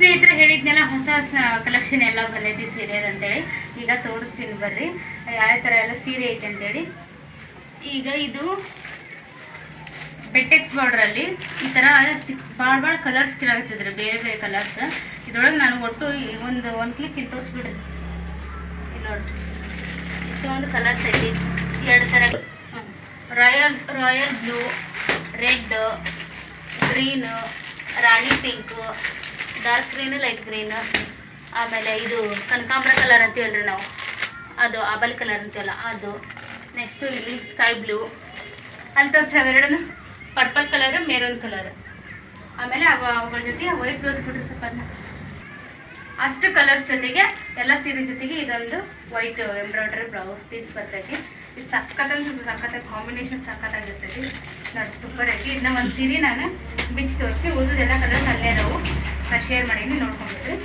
ಸ್ನೇಹಿತರೆ ಹೇಳಿದ್ನೆಲ್ಲ, ಹೊಸ ಕಲೆಕ್ಷನ್ ಎಲ್ಲ ಬಂದೈತಿ ಸೀರೆ ಅಂತೇಳಿ. ಈಗ ತೋರಿಸ್ತೀನಿ ಬರ್ರಿ. ಯಾವ ಥರ ಎಲ್ಲ ಸೀರೆ ಐತೆ ಅಂತೇಳಿ. ಈಗ ಇದು ಬೆಟ್ಟೆಕ್ಸ್ ಬಾರ್ಡ್ರಲ್ಲಿ ಈ ಥರ ಸಿಕ್ ಭಾಳ ಭಾಳ ಕಲರ್ಸ್ ಕೆಳಗಿದ್ರೆ ಬೇರೆ ಬೇರೆ ಕಲರ್ಸ್ ಇದ್ರೊಳಗೆ ನಾನು ಒಟ್ಟು ಒಂದು ಒಂದು ಕ್ಲಿಕ್ ಇಲ್ಲಿ ತೋರಿಸ್ಬಿಡ್ರಿ. ಇಲ್ಲಿ ನೋಡ್ರಿ. ಇಷ್ಟೊಂದು ಕಲರ್ಸ್ ಐತಿ. ಎರಡು ಥರ royal royal blue red green rani pink dark green, light green, ಆಮೇಲೆ ಇದು ಕನಕಾಂಬ್ರ ಕಲರ್ ಅಂತೀವಲ್ರಿ ನಾವು. ಅದು ಆಬಲ್ ಕಲರ್ ಅಂತೀವಲ್ಲ, ಅದು. ನೆಕ್ಸ್ಟು ಇಲ್ಲಿ ಸ್ಕೈ ಬ್ಲೂ ಅಲ್ಲಿ ತೋರಿಸ್ರಿ ಅವೆರಡನ್ನು ಪರ್ಪಲ್ ಕಲರ್ ಮೆರೂನ್ ಕಲರ್ ಆಮೇಲೆ ಅವ ಅವುಗಳ ಜೊತೆ ವೈಟ್ ಬ್ಲೌಸ್ ಬಿಟ್ರೆ ಸ್ವಲ್ಪ ಅಷ್ಟು ಕಲರ್ಸ್ ಜೊತೆಗೆ, ಎಲ್ಲ ಸೀರೆ ಜೊತೆಗೆ ಇದೊಂದು ವೈಟ್ ಎಂಬ್ರಾಯ್ಡ್ರಿ ಬ್ಲೌಸ್ ಪೀಸ್ ಬರ್ತೈತಿ. ಇದು ಸಖತ್ತಂದ್ರೆ ಸಖತ್ತಾಗಿ ಕಾಂಬಿನೇಷನ್ ಸಖತ್ತಾಗಿರ್ತೈತಿ. ನೋಡಿ ಸೂಪರ್ ಐತಿ. ಇದನ್ನ ಒಂದು ಸೀರೆ ನಾನು ಬಿಚ್ಚಿ ತೋರಿಸ್ತೀನಿ. ಉಳಿದೆಲ್ಲ ಕಲರ್ಸ್ ಅಲ್ಲೇ ಅದಾವು ಶೇರ್ ಮಾಡೀನಿ ನೋಡ್ಕೊಂಡ್ಬಿಟ್ರಿ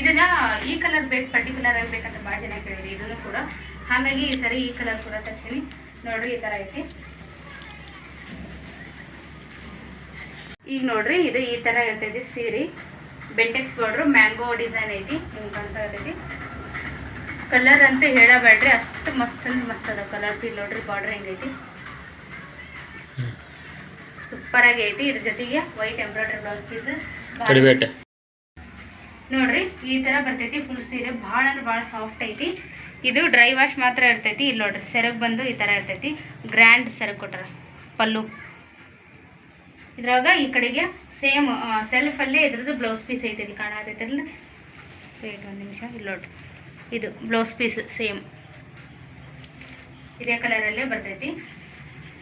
ಇದನ್ನ ಈ ಕಲರ್ ಬೇಕು ಪರ್ಟಿಕ್ಯುಲರ್ ಆಗಿ ಬೇಕಂತ ಭಾಳ ಜನ ಕೇಳಿದ್ರಿ, ಇದನ್ನು ಕೂಡ. ಹಾಗಾಗಿ ಈ ಸರಿ ಈ ಕಲರ್ ಕೂಡ ತರ್ಸೀನಿ. ನೋಡ್ರಿ ಈ ಥರ ಐತಿ. ಈಗ ನೋಡ್ರಿ, ಇದು ಈ ಥರ ಇರ್ತೈತಿ ಸೀರೆ. ಬೆಂಟೆಕ್ಸ್ ಬಾರ್ಡ್ರು ಮ್ಯಾಂಗೋ ಡಿಸೈನ್ ಐತಿ. ನಿಮ್ಗೆ ಕಾಣಿಸ್ತೈತಿ ಕಲರ್ ಅಂತ ಹೇಳಬೇಡ್ರಿ, ಅಷ್ಟು ಮಸ್ತ್ ಅಂದ್ರೆ ಮಸ್ತ್ ಅದ ಕಲರ್ಸ್ ಇಲ್ಲಿ ನೋಡ್ರಿ ಬಾರ್ಡ್ರ್ ಹೆಂಗೈತಿ. ಸೂಪರ್ ಆಗಿ ಐತಿ. ಇದ್ರ ಜೊತೆಗೆ ವೈಟ್ ಎಂಬ್ರಾಯ್ಡ್ರಿ ಬ್ಲೌಸ್ ಪೀಸ್ ನೋಡ್ರಿ ಈ ತರ ಬರ್ತೈತಿ. ಫುಲ್ ಸೀರೆ ಭಾಳ ಅಂದ್ರೆ ಭಾಳ ಸಾಫ್ಟ್ ಐತಿ. ಇದು ಡ್ರೈ ವಾಶ್ ಮಾತ್ರ ಇರ್ತೈತಿ. ಇಲ್ಲಿ ನೋಡ್ರಿ ಸೆರಗ್ ಬಂದು ಈ ತರ ಇರ್ತೈತಿ. ಗ್ರ್ಯಾಂಡ್ ಸೆರಗ್ ಕೊಟ್ರ ಪಲ್ಲು. ಇದ್ರಾಗ ಈ ಕಡೆಗೆ ಸೇಮ್ ಸೆಲ್ಫ್ ಅಲ್ಲಿ ಇದ್ರದ್ದು ಬ್ಲೌಸ್ ಪೀಸ್ ಐತಿ ಇಲ್ಲಿ ಕಾಣತೈತಿರಲ್ಲ ವೇಟ್ ಒಂದು ನಿಮಿಷ ಇಲ್ಲಿ ನೋಡ್ರಿ. ಇದು ಬ್ಲೌಸ್ ಪೀಸ್ ಸೇಮ್ ಇದೇ ಕಲರಲ್ಲೇ ಬರ್ತೈತಿ.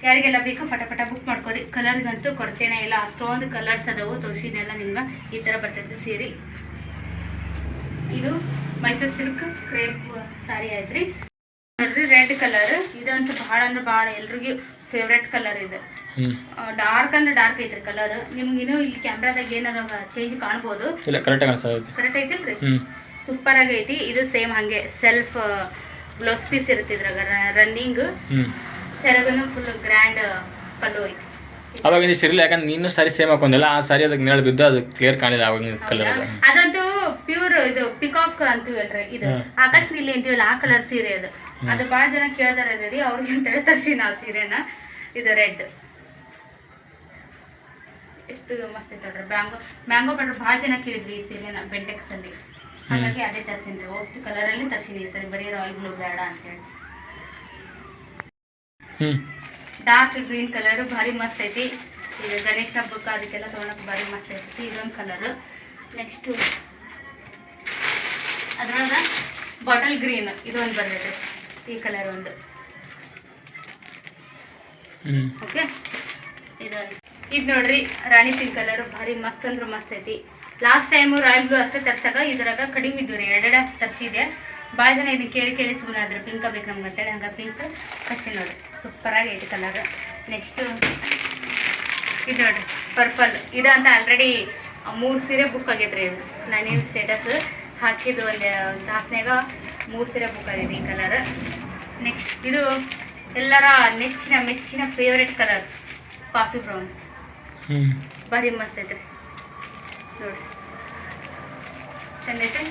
ಯಾರಿಗೆಲ್ಲ ಬೇಕೋ ಫಟಾಫಟ ಫಟ ಬುಕ್ ಮಾಡ್ಕೊರಿ ಕಲರ್ಗಂತೂ ಕೊರತೆನೇ ಇಲ್ಲ. ಅಷ್ಟೊಂದು ಕಲರ್ಸ್ ಅದಾವು. ತೋರಿಸಿದೆಲ್ಲ ನಿಮ್ಗೆ ಈ ಥರ ಬರ್ತೈತೆ ಸೀರೆ. ಇದು ಮೈಸೂರು ಸಿಲ್ಕ್ ಕ್ರೇಪ್ ಸಾರಿ ಐತ್ರಿ. ನೋಡ್ರಿ ರೆಡ್ ಕಲರ್ ಇದಂತೂ ಭಾಳ ಅಂದ್ರೆ ಭಾಳ ಎಲ್ರಿಗೂ ಫೇವ್ರೆಟ್ ಕಲರ್ ಇದು. ಡಾರ್ಕ್ ಅಂದ್ರೆ ಡಾರ್ಕ್ ಐತ್ರಿ ಕಲರ್ ನಿಮ್ಗೆ ಇನ್ನೂ ಇಲ್ಲಿ ಕ್ಯಾಮ್ರಾದಾಗ ಏನಾರ ಚೇಂಜ್ ಕಾಣ್ಬೋದು. ಕರೆಕ್ಟ್ ಐತಿಲ್ರಿ? ಸೂಪರ್ ಆಗೈತಿ. ಇದು ಸೇಮ್ ಹಂಗೆ. ಸೆಲ್ಫ್ ಬ್ಲೌಸ್ ಪೀಸ್ ಇರುತ್ತೆ ಇದ್ರಾಗ ರನ್ನಿಂಗ್ ಸೆರಗನು ಫುಲ್ ಗ್ರ್ಯಾಂಡ್ ಪಲ್ಲು ಐತಿ ಅವಾಗ ಇದು ಸಿರಿಲ್ಲ ಯಾಕಂದ್ರೆ ನೀನು ಸರಿ ಸೇಮ್ ಹಾಕೊಂಡಿಲ್ಲ ಆ ಸಾರಿ ಅದಕ್ಕೆ ನೆರಳು ಬಿದ್ದು ಅದು ಕ್ಲಿಯರ್ ಕಾಣಿಲ್ಲ ಅವಾಗಿನ ಕಲರ್ ಅದು ಅದಂತೂ ಪ್ಯೂರ್ ಇದು ಪಿಕಾಕ್ ಹೇಳ್ರಿ ಇದು ಆಕಾಶ ನೀಲಿ ಅಂತೀವಲ್ಲ ಆ ಕಲರ್ ಸೀರೆ ಅದು. ಅದು ಬಹಳ ಜನ ಕೇಳ್ತಾರೆ ಅದರಿ ಅವ್ರಿಗೆ ಅಂತೇಳಿ ತರ್ಸಿ ನಾವು ಸೀರೆನ. ಇದು ರೆಡ್ ಎಷ್ಟು ಮಸ್ತ್ ಐತೆ ನೋಡ್ರಿ ಮ್ಯಾಂಗೋ ಮ್ಯಾಂಗೋ ಬಟ್ರ್ ಭಾಳ ಜನ ಕೇಳಿದ್ರಿ ಈ ಸೀರೆನ ಬೆಂಟೆಕ್ಸ್ ಅಲ್ಲಿ. ಹಾಗಾಗಿ ಅದೇ ತರ್ಸಿನ್ರಿ ಓಸ್ಟ್ ಕಲರ್ ಅಲ್ಲಿ ತರ್ಸಿನಿ ಸರಿ ಬರೀ ರಾಯಲ್ ಬ್ಲೂ ಬೇಡ ಅಂತೇಳಿ. ಡಾರ್ಕ್ ಗ್ರೀನ್ ಕಲರ್ ಭಾರಿ ಮಸ್ತ್ ಐತಿ. ಈಗ ಗಣೇಶ ಹಬ್ಬಕ್ಕೆ ಅದಕ್ಕೆಲ್ಲ ತೊಗೊಳಕ್ಕೆ ಭಾರಿ ಮಸ್ತ್ ಐತಿ. ಇದೊಂದು ಕಲರ್ ನೆಕ್ಸ್ಟು ಅದ್ರೊಳಗೆ ಬಾಟಲ್ ಗ್ರೀನ್ ಇದೊಂದು ಬರ್ತೈತೆ. ಈ ಕಲರ್ ಒಂದು. ಇದ್ ಓಕೆ ಇದು ನೋಡ್ರಿ ರಾಣಿ ಪಿಂಕ್ ಕಲರ್ ಭಾರಿ ಮಸ್ತ್ ಅಂದ್ರೆ ಮಸ್ತ್ ಐತಿ. ಲಾಸ್ಟ್ ಟೈಮು ರಾಯಲ್ ಬ್ಲೂ ಅಷ್ಟೇ ತರ್ಸಾಗ ಇದ್ರಾಗ ಕಡಿಮೆ ಇದ್ದು ರೀ. ಎರಡೆರಡು ತರಿಸಿದೆ ಭಾಳ ಜನ ಇದನ್ನ ಕೇಳಿ ಕೇಳಿ ಸುಮ್ಮನೆ ಆದ್ರೆ ಪಿಂಕ್ ಬೇಕು ನಮ್ಗೆ ಅಂತೇಳಿ. ಹಂಗೆ ಪಿಂಕ್ ಕಸಿ ನೋಡ್ರಿ. ಸೂಪರಾಗಿ ಐತಿ ಕಲರ್ ನೆಕ್ಸ್ಟು ಇದು ನೋಡ್ರಿ ಪರ್ಪಲ್ ಇದಂತ ಆಲ್ರೆಡಿ ಮೂರು ಸೀರೆ ಬುಕ್ ಆಗೈತ್ರಿ ಇದು. ನಾನೇನು ಸ್ಟೇಟಸ್ ಹಾಕಿದ್ದು ಒಂದು ತಾಸ್ನ್ಯಾಗ ಮೂರು ಸೀರೆ ಬುಕ್ ಆಗೈತಿ ಈ ಕಲರ್ ನೆಕ್ಸ್ಟ್ ಇದು ಎಲ್ಲರ ನೆಚ್ಚಿನ ಮೆಚ್ಚಿನ ಫೇವ್ರೆಟ್ ಕಲರ್ ಕಾಫಿ ಬ್ರೌನ್ ಭಾರಿ ಮಸ್ತ್ ಐತ್ರಿ. ನೋಡಿ ಚಂದೈತೆ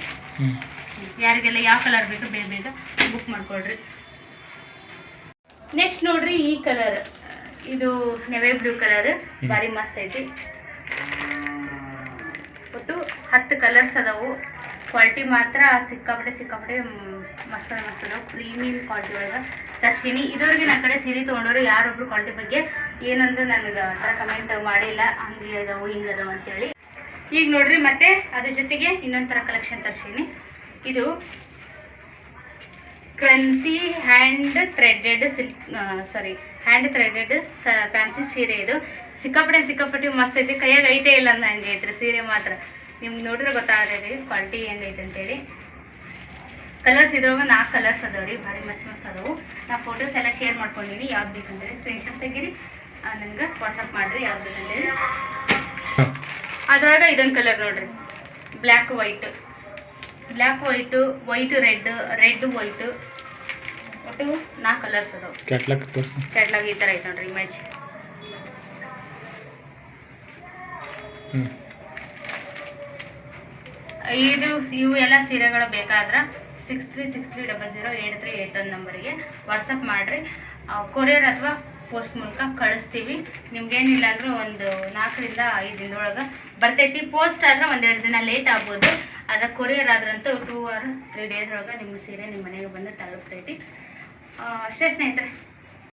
ಯಾರಿಗೆಲ್ಲ ಯಾವ ಕಲರ್ ಬೇಕು ಬೇಗ ಬೇಗ ಬುಕ್ ಮಾಡ್ಕೊಳ್ರಿ. ನೆಕ್ಸ್ಟ್ ನೋಡ್ರಿ ಈ ಕಲರ್ ಇದು ನೆವೆ ಬ್ಲೂ ಕಲರ್ ಭಾರಿ ಮಸ್ತ್ ಐತಿ. ಒಟ್ಟು ಹತ್ತು ಕಲರ್ಸ್ ಅದಾವು. ಕ್ವಾಲಿಟಿ ಮಾತ್ರ ಸಿಕ್ಕಾಪಟ್ಟೆ ಸಿಕ್ಕಾಪಟ್ಟೆ ಮಸ್ತ್ ಮಸ್ತ್ ಅದಾವು. ಪ್ರೀಮಿಯಂ ಕ್ವಾಲಿಟಿ ಒಳಗೆ. ತರ್ಸೀನಿ ಇದುವರೆಗೆ ನನ್ನ ಕಡೆ ಸೀರೆ ತೊಗೊಂಡೋರು ಯಾರೊಬ್ರು ಕ್ವಾಲಿಟಿ ಬಗ್ಗೆ ಏನಂದ್ರೆ ನನಗೆ ಆ ಥರ ಕಮೆಂಟ್ ಮಾಡಿಲ್ಲ. ಹಂಗೆ ಅದಾವು ಹಿಂಗೆ ಅದಾವು ಅಂತೇಳಿ. ಈಗ ನೋಡ್ರಿ ಮತ್ತೆ ಅದ್ರ ಜೊತೆಗೆ ಇನ್ನೊಂದು ಥರ ಕಲೆಕ್ಷನ್ ತರ್ಸೀನಿ. ಇದು ಕ್ರನ್ಸಿ hand threaded silk sari hand threaded ಸ ಫ್ಯಾನ್ಸಿ ಸೀರೆ ಇದು. ಸಿಕ್ಕಾಪಟ್ಟೆ ಸಿಕ್ಕಾಪಟ್ಟೆ ಮಸ್ತ್ ಐತೆ. ಕೈಯಾಗ ಐತೆ ಇಲ್ಲ ಅಂದ ಹಂಗೆ ಐತ್ರಿ ಸೀರೆ ಮಾತ್ರ. ನಿಮ್ಗೆ ನೋಡಿದ್ರೆ ರೀ ಕ್ವಾಲಿಟಿ ಹೆಂಗೈತೆ ಅಂತೇಳಿ. ಕಲರ್ಸ್ ಇದ್ರೊಳಗೆ ನಾಲ್ಕು ಕಲರ್ಸ್ ಅದಾವೆ ರೀ. ಭಾರಿ ಮಸ್ತ್ ಮಸ್ತ್ ಅದಾವು. ನಾ ಫೋಟೋಸ್ ಎಲ್ಲ ಶೇರ್ ಮಾಡ್ಕೊಂಡಿನಿ. ಯಾವ್ದು ಬೇಕಂತೇಳಿ ಸ್ಕ್ರೀನ್ಶಾಟ್ ತೆಗೀರಿ. ನನಗೆ ವಾಟ್ಸಪ್ ಮಾಡಿರಿ ಯಾವ್ದು ಬೇಕಂತೇಳಿ. ಅದ್ರೊಳಗೆ ಇದೊಂದು ಕಲರ್ ನೋಡಿರಿ. Black white black white white red red white ಒಟ್ಟು ನಾಲ್ಕು ಕಲರ್ಸ್ ಅದಾವೆ. ಕ್ಯಾಟ್ಲಾಗ್ ತೋರಿಸು ಕ್ಯಾಟ್ಲಾಗ್ ಈ ಥರ ಐತೆ ನೋಡ್ರಿ ಇಮೇಜ್ ಇದು ಇವು ಎಲ್ಲ ಸೀರೆಗಳು ಬೇಕಾದ್ರೆ six three six three double zero eight three eight one ನಂಬರಿಗೆ ವಾಟ್ಸಪ್ ಮಾಡಿರಿ. ಕೊರಿಯರ್ ಅಥವಾ ಪೋಸ್ಟ್ ಮೂಲಕ ಕಳಿಸ್ತೀವಿ. ನಿಮ್ಗೇನಿಲ್ಲ ಅಂದ್ರೆ ಒಂದು ನಾಲ್ಕರಿಂದ ಐದು ದಿನದೊಳಗೆ ಬರ್ತೈತಿ. ಪೋಸ್ಟ್ ಆದ್ರೆ ಒಂದೆರಡು ದಿನ ಲೇಟ್ ಆಗ್ಬೋದು. ಆದ್ರೆ ಕೊರಿಯರ್ ಆದ್ರಂತೂ ಟೂ ಆರ್ ತ್ರೀ ಡೇಸ್ ಒಳಗೆ ನಿಮ್ಮ ಸೀರೆ ನಿಮ್ಮ ಮನೆಗೆ ಬಂದು ತಲುಪ್ತೈತಿ. ಅಷ್ಟೇ ಸ್ನೇಹಿತರೆ.